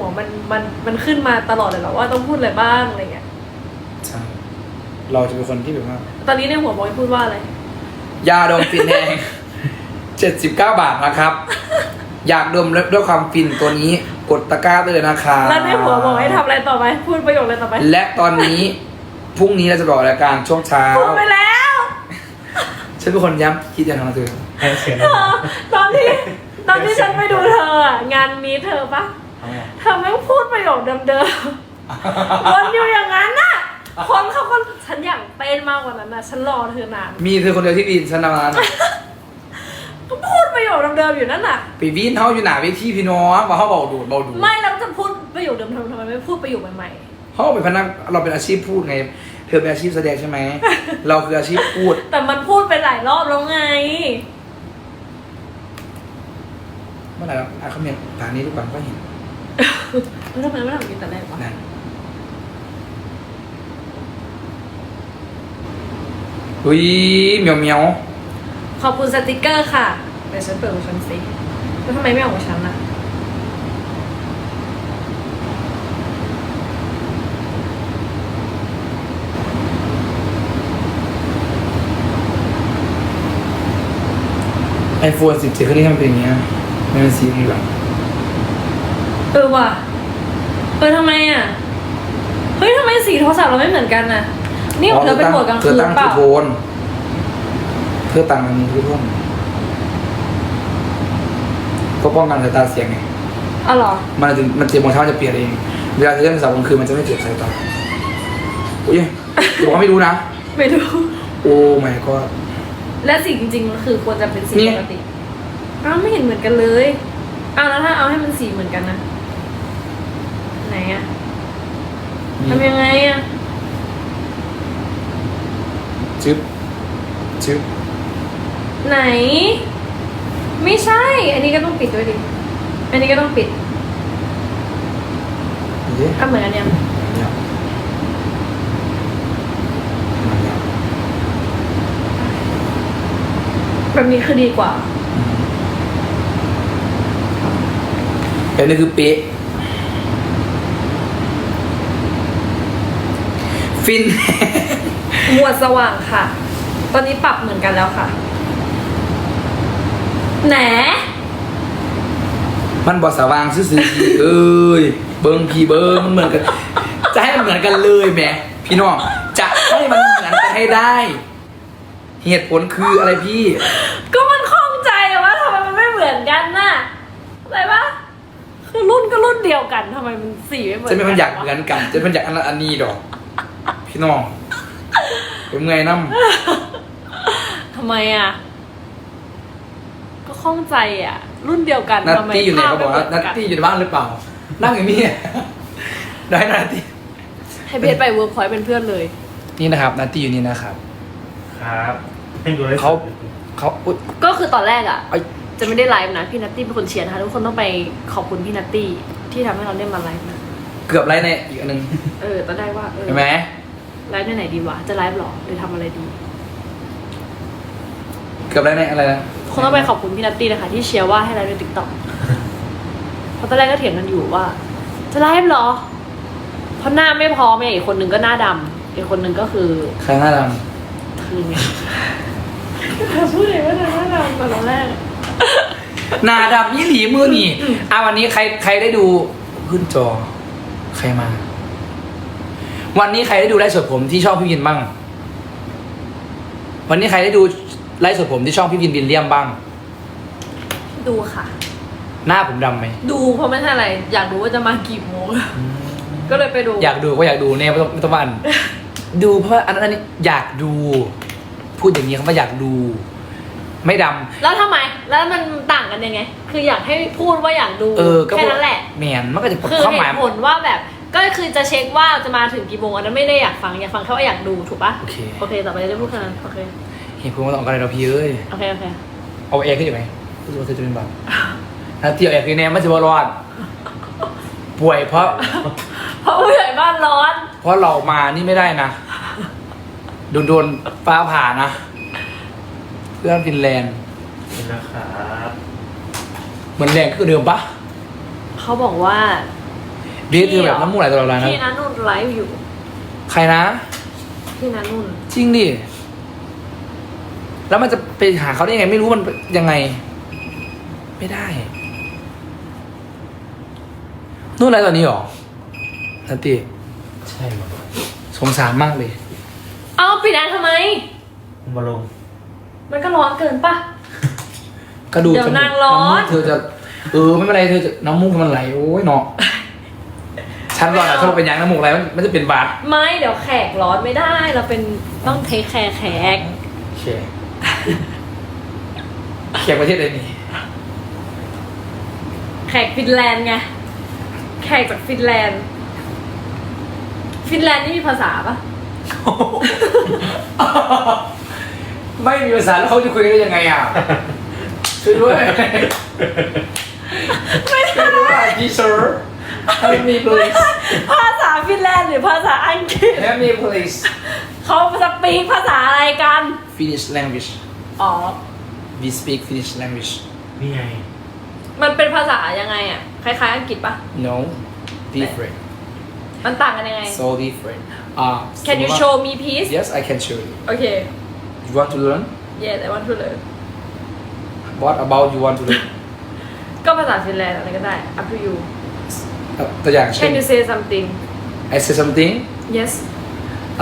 หัวมันมันมันขึ้นมาตลอดเลยเหรอว่าต้องพูดอะไรบ้างอะไรเงี้ยใช่เราจะเป็นคนที่แบบว่า ตอนนี้ในหัวบอยพูดว่าอะไร ยาดมฟินแห้งเจ็ดสิบเก้าบาทนะครับ อยากดมด้วยความฟินตัวนี้กดตะกร้าได้เลยนะคะแล้วในหัวบอกให้ทำอะไรต่อไปพูดประโยคอะไรต่อไปและตอนนี้พรุ่งนี้เราจะบอกรายการช่วงเช้าพูดไปแล้วฉันเป็นคนย้ำคิดอย่างนั้นเธอให้เสียงเธอตอนที่ตอนที่ฉันไปดูเธออะงานมีเธอปะ เอาไงเธอไม่งพูดประโยคเดิมๆ วนอยู่อย่างนั้นน่ะ คนเขาก็ฉันอยากเต้นมากกว่านั้นน่ะฉันรอเธอนานมีเธอคนเดียวที่ดีฉันนานก็พูดประโยคเดิมๆอยู่นั่นน่ะไปวินเขาอยู่หนาเวทีพี่น้องว่าเขาเบาดูดเบาดูดไม่แล้วจะพูดประโยคเดิมทำไมทำไมไม่พูดประโยคใหม่เขาเป็นพนักเราเป็นอาชีพพูดไง เธอเป็นอาชีพแสดงใช่ไหม เราคืออาชีพพูด ๆ แต่มันพูดไปหลายรอบแล้วไง เมื่อไหร่อะเขาเมียนฐานนี้ทุกวันก็เห็น แล้วทำไมไม่ทำอย่างนี้แต่แรกวะนั่นอุ้ยเหมียวเหมียวขอบคุณสติกเกอร์ค่ะเดี๋ยวฉันเปิดของฉันสิแล้วทำไมไม่เอาของฉันล่ะไอโฟนสิบเจ็ดเครื่องนี้ทำเป็นอย่างเงี้ยไม่เป็นสีเหลือง เออว่ะ เออทำไมอะ เฮ้ยทำไมสีโทรศัพท์เราไม่เหมือนกันน่ะ นี่ของเธอเป็นโหมดกลางเธคือนตั้งเปที่ล่าโทนเธอตั้งอันนี้ที่โทนก็ป้องกันสายตาเสียงไง อ๋อเหรอ มันจะมันจะมองเช้ามันจะเปลี่ยนเอง เวลาที่เล่นสาวกลางคืนมันจะไม่เจ็บสายตาอุ้ยบอกว่าไม่รู้นะ ไม่รู้ โอ้ไม่ก็ และสีจริงๆมันคือควรจะเป็นสีนี่ปกติ อ้าวไม่เห็นเหมือนกันเลย อ้าวแล้วถ้าเอาให้มันสีเหมือนกันนะ ไหนอะทำยังไงอะชึบชึบไหน ไม่ใช่ อันนี้ก็ต้องปิดด้วยดิ อันนี้ก็ต้องปิดเย้อะเหมือนกันยังเนี่ยมาแล้วแบบนี้คือดีกว่าแต่นี่คือเป๊ะ ฟิน หมวดสว่างค่ะ ตอนนี้ปรับเหมือนกันแล้วค่ะ แหนมันบอสว่างซื่อๆพี่เอ้ยเบิ้งพี่เบิ้งมันเหมือนกัน จะให้มันเหมือนกันเลยแหมพี่น้องจะให้มันเหมือนกันให้ได้ เหตุผลคืออะไรพี่ ก็มันข้องใจอะว่าทำไมมันไม่เหมือนกันน่ะอะไรปะคือรุ่นก็รุ่นเดียวกันทำไมมันสีไม่เหมือนจะกัไม่มันอยากเหมือนกัน จะมันอยากอันนั้นอันนี้ดอก พี่น้องเป็นไงน้ำทำไมอะก็ข้องใจอะรุ่นเดียวกันนัตทำไมตี้อยู่ไหนภาพเขาบอกว่าไม่นัตเหมือนตี้อยู่ในบ้านหรือเปล่า นั่งอย่างนี้ ได้นัตตี้ให้เพจไปเวิร์กพอยต์เป็นเพื่อนเลย นี่นะครับนัตตี้อยู่นี่นะครับ ครับให้ดูได้เขา เขาอุ๊ยก็คือตอนแรกอะไอ้ยจะไม่ได้ไลฟ์นะ พี่นัตตี้เป็นคนเชียร์นะคะทุกคนต้องไปขอบคุณพี่นัตตี้ที่ทำให้เราได้มาไลฟ์นะเกือบไรในอีกอันหนึงเออตอนได้ว่าเออเห็นไหม ไลฟ์ในไหนดีวะ จะไลฟ์หรอหรือทำอะไรดี เกือบไรในอะไรนะคงต้องไปขอบคุณพี่นัตตี้นะคะ ที่เชียร์ว่าให้ไลฟ์ในติ๊กต็อกเพราะตอนแรกก็เถียงกันอยู่ว่า จะไลฟ์เหรอ เพราะหน้าไม่พร้อมไงอีกคนนึงก็หน้าดำอีกคนนึงก็คือใครหน้าดคือไงพูดเลยว่าหน้าดำตอนแรกำหน้าดำยี่หลีมือนี่อะวันนี้ใครใครได้ดูขึ้นจอ ใครมา วันนี้ใครได้ดูไลฟ์สดผมที่ช่องพี่วินบ้าง วันนี้ใครได้ดูไลฟ์สดผมที่ช่องพี่วินวินเลียมบ้าง ดูค่ะ หน้าผมดำไหม ดูเพราะไม่ใช่อะไร อยากรู้ว่าจะมากี่โมง ก็เลยไปดู อยากดูก็อยากดูเนี่ยไม่ต้องไม่ต้องว่าอัน ดูเพราะว่าอันนั้นอันนี้อยากดู พูดอย่างนี้คำว่าอยากดู ไม่ดำ แล้วทำไม แล้วมันต่างกันยังไง คืออยากให้พูดว่าอยากดูเออก็แค่นั้นแหละ แมนมันก็จะคือความเหหมาย ตุผลว่าแบบ ก็คือจะเช็คว่าจะมาถึงกี่โมงอันนั้นไม่ได้อยากฟังอยากฟังแค่ว่าอยากดูถูกปะโอเค โอเคต่อไปจะพูดแค่นั้นโอเคเหตุผลมันต้องกันอะไรเราพี่เอ้ยโอเคโอเคเอาแอร์ขึ้นอยู่ไหมรู้สึกว่าเธอจะเป็นแบบถ้าเที่ยวแอร์ขึ้นแน่ไม่ใช่ว่ารอดป่วยเพราะ เพราะผู้ใหญ่บ้านร้อน เพราะเรามานี่ไม่ได้นะโดนโดนฟ้าผ่านะเพื่อนฟินแลนด์นี่นะครับเหมือนแรงคือเดิมปะเขาบอกว่า เบสคือแบบน้ำมูกไหลตลอดเวลานะ พี่นันนุ่นไลฟ์อยู่ ใครนะ พี่นันนุ่น จริงดิ แล้วมันจะไปหาเขาได้ยังไง ไม่รู้มันยังไง ไม่ได้ นู่นอะไรตอนนี้หรอนันติใช่หมดสงสารมากเลย เอาปิดแอร์ทำไมคุณมาลง มันก็ร้อนเกินปะ กระดูกเดี๋ยวจมูกนางร้อนำมูกเธอจะ เออ ไม่เป็นไรเธอจะน้ำมูกมันไหล โอ้ยเนาะ ฉันก่อนอะถ้าเราเป็นยางน้ำมูกไหลมันมันจะเป็นบาดไม่เดี๋ยวแขกร้อนไม่ได้ เราเป็นต้องเทคแคร์แขกแขกแขกประเทศอะไรนี่แขกฟินแลนด์ไงแขกจากฟินแลนด์ ฟินแลนด์นี่มีภาษาปะไม่มีภาษาแล้วเขาจะคุยกันได้ยังไงอะช่วยด้วยไม่ได้ช่วยด้วยทีเซอร์ help me please ภาษาฟินแลนด์หรือภาษาอังกฤษ help me please เขาสปีกภาษาอะไรกัน Finnish language อ๋อ we speak Finnish language นี่ไง มันเป็นภาษายังไงอะ คล้ายๆอังกฤษปะ no different มันต่างกันยังไง so different uh Can you show me please yes I can show you โอเค you want to learn yes I want to learn what about you want to learn ก็ภาษาฟินแลนด์อะไรก็ได้ up to you อะ ตัวอย่างเช่น Can you say something I say something yes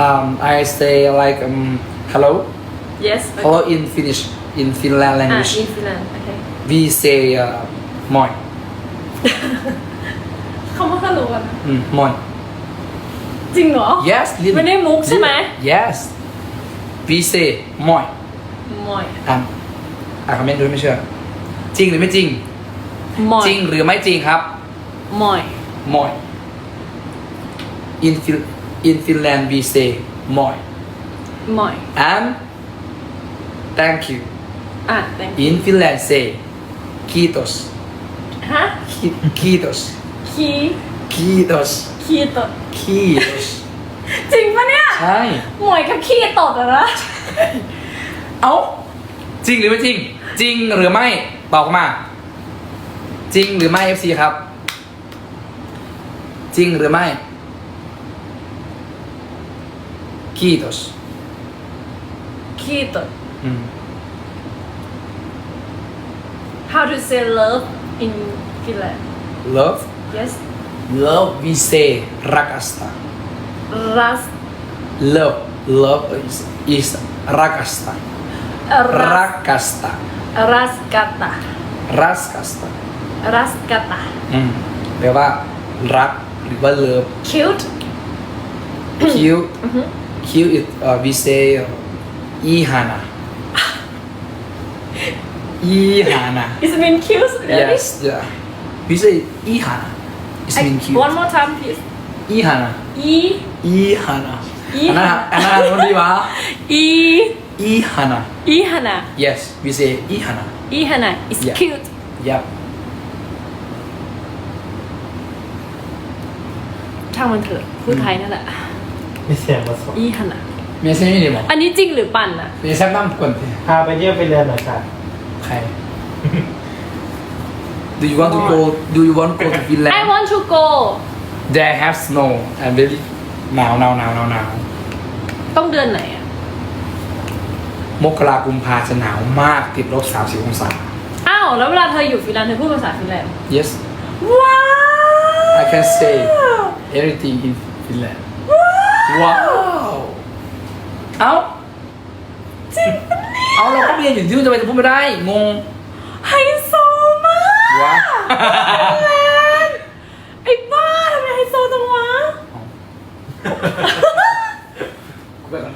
um I say like um hello yes hello in Finnish in Finland อะ language in Finland โอเค we say uh, moi เขาไม่ค่อยรู้กันนะอืม moi จริงเหรอ yes ลิ้นไม่ได้มุกใช่ไหม yes we say moi มอยอะอะคอมเมนต์ดูไม่เชื่อ จริงหรือไม่จริงมอยจริงหรือไม่จริงครับมอย moi in Fin in Finland we say moi มอย and thank you อะ thank you in Finland say kiitos ฮะ Ki- kiitos คี kiitos คีตด kiitos จริงปะเนี่ยใช่ หมวยกับขี้ตดอะนะ เอ้า จริงหรือไม่จริง จริงหรือไม่ตอบมา จริงหรือไม่ FC ครับ จริงหรือไม่ kiitos ขี้ตด อืม how to say love in Finland love yes love we say rakasta ras love love is, is rakasta ras rakasta raskata raskasta raskata อืมแปลว่า รัก หรือว่า love cute cute อือฮึ cute is uh, we say uh, ihana ihana is mean cute really yes yeah we say ihana it's I- mean cute one more time please ihana e ihana อีอันนั้นอันนั้นมันดีวะ e ihana ihana yes we say ihana ihana is Yeah. cute yep ช่างมันเถอะพูดไทยนั่นแหละไม่เสียงมาสอง ihana เมียใช่ไหมเนี่ยหมออันนี้จริงหรือปั่นอะเมียแซ่บน้ำกวนเถอะพาไปเยี่ยมไปเรียนหน่อยค่ะใคร Do you want to go Do you want to go to Finland I want to go There have snow and very หนาวหนาวหนาวหนาวหนาวต้องเดือนไหนอะมกรากุมภาจะหนาวมากติดลบสามสิบองศา อ้าว แล้วเวลาเธออยู่ฟินแลนด์เธอพูดภาษาฟินแลนด์ Yes ว้าว I can say everything in Finland ว้าวเอ้าจริงปะเนี่ยเอาเราก็เรียนอยู่ที่นู่นทำไมจะพูดไม่ได้งง ไฮโซมากว้าวฟินแลนด์ไอ้บ้าทำไมไฮโซจังวะ กูไปก่อน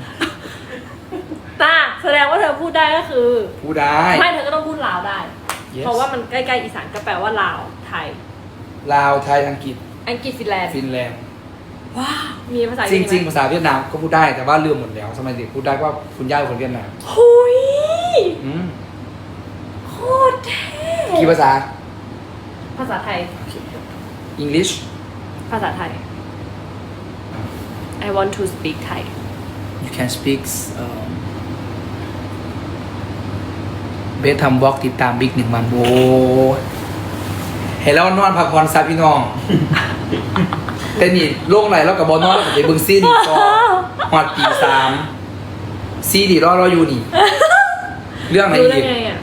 ตาแสดงว่าเธอพูดได้ก็คือ พูดได้ ไม่เธอก็ต้องพูดลาวได้ Yes เพราะว่ามันใกล้ๆอีสานก็แปลว่าลาวไทย ลาวไทยอังกฤษ อังกฤษฟินแลนด์ฟินแลนด์ว้าวมีภาษาจริงไหมจริง ๆ ภาษาเวียดนามก็พูดได้แต่ว่าลืมหมดแล้ว สมัยเด็กพูดได้ว่าคุณย่าเป็นคนเวียดนามหุยอืมโคตรเท่กี่ภาษา ภาษาไทย English ภาษาไทย I want to speak Thai you can speak um, เบสทำวอล์กติดตามบิ๊กหนึ่งวันโบ เห็นแล้วนอนพักผ่อนซะพี่น้อง แต่นี่โล่งไหลแล้วกับบอนอนแล้วกับไปเบิ้งซีดีก็หอดปีสามซีดีรอรออยู่นี่ เรื่องอะไรรู้ได้อีกไงอะ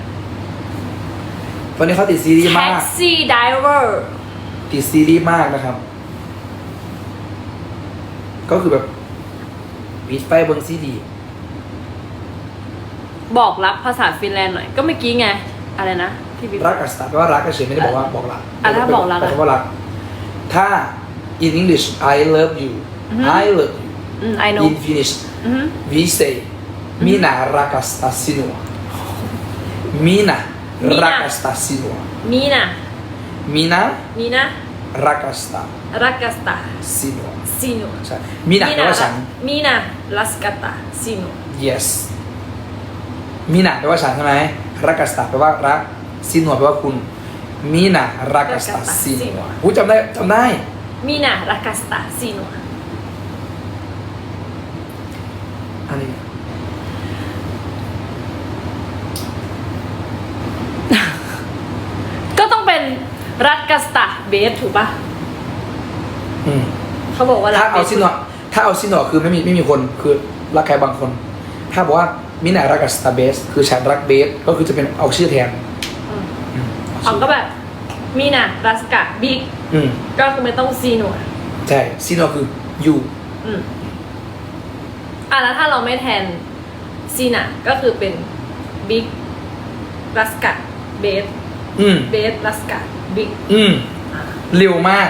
ตอนนี้เขาติดซีรีส์มาก Taxi Driver ติดซีรีส์มากนะครับ ก็คือแบบปิดไฟเบิ้งซีดี บอกรักภาษาฟินแลนด์หน่อย ก็เมื่อกี้ไง อะไรนะ ที่บิ๊ก รักกับสตาร์แปลว่ารักเฉยๆไม่ได้บอกว่าบอกรักอะถ้าบอกรักอะ แปลว่ารัก ถ้า in English I love you อือฮึ I love you อืม I know in Finnish อือหือ we say minä rakastan sinua minä Minä. rakastan sinua มีนะ minä มีนะ rakastan รักกัสตา sinua ซิโนใช่ minä แปลว่าฉัน มีนะรัสกัตตาซิโน yes มีนาแปลว่าฉันใช่ไหมรักกัสตาแปลว่ารัก ซินหัวแปลว่าคุณมีนารักกัสตาซินหัวอู้จำได้จำได้มีนะรักกัสตาซิโนอันนี้ก็ต้องเป็นรักกัสตาเบสถูกปะอืมเขาบอกว่ารัถ้ากเอาบสซินหัวถ้าเอาซินหัวคือไม่มีไม่มีคนคือรักใครบางคน ถ้าบอกว่ามินารักกัสตาเบส คือฉันรักเบส ก็คือจะเป็นเอาชื่อแทนอืมอืม เอาก็แบบมีนะรัสกะบิ๊กอืมก็คือไม่ต้องซีโนใช่ซินหัวคือ you อืมอะแล้วถ้าเราไม่แทนซีน่ะก็คือเป็นบิ๊กรัสกะเบสอืมเบสรัสกะบิ๊กอืมเร็วมาก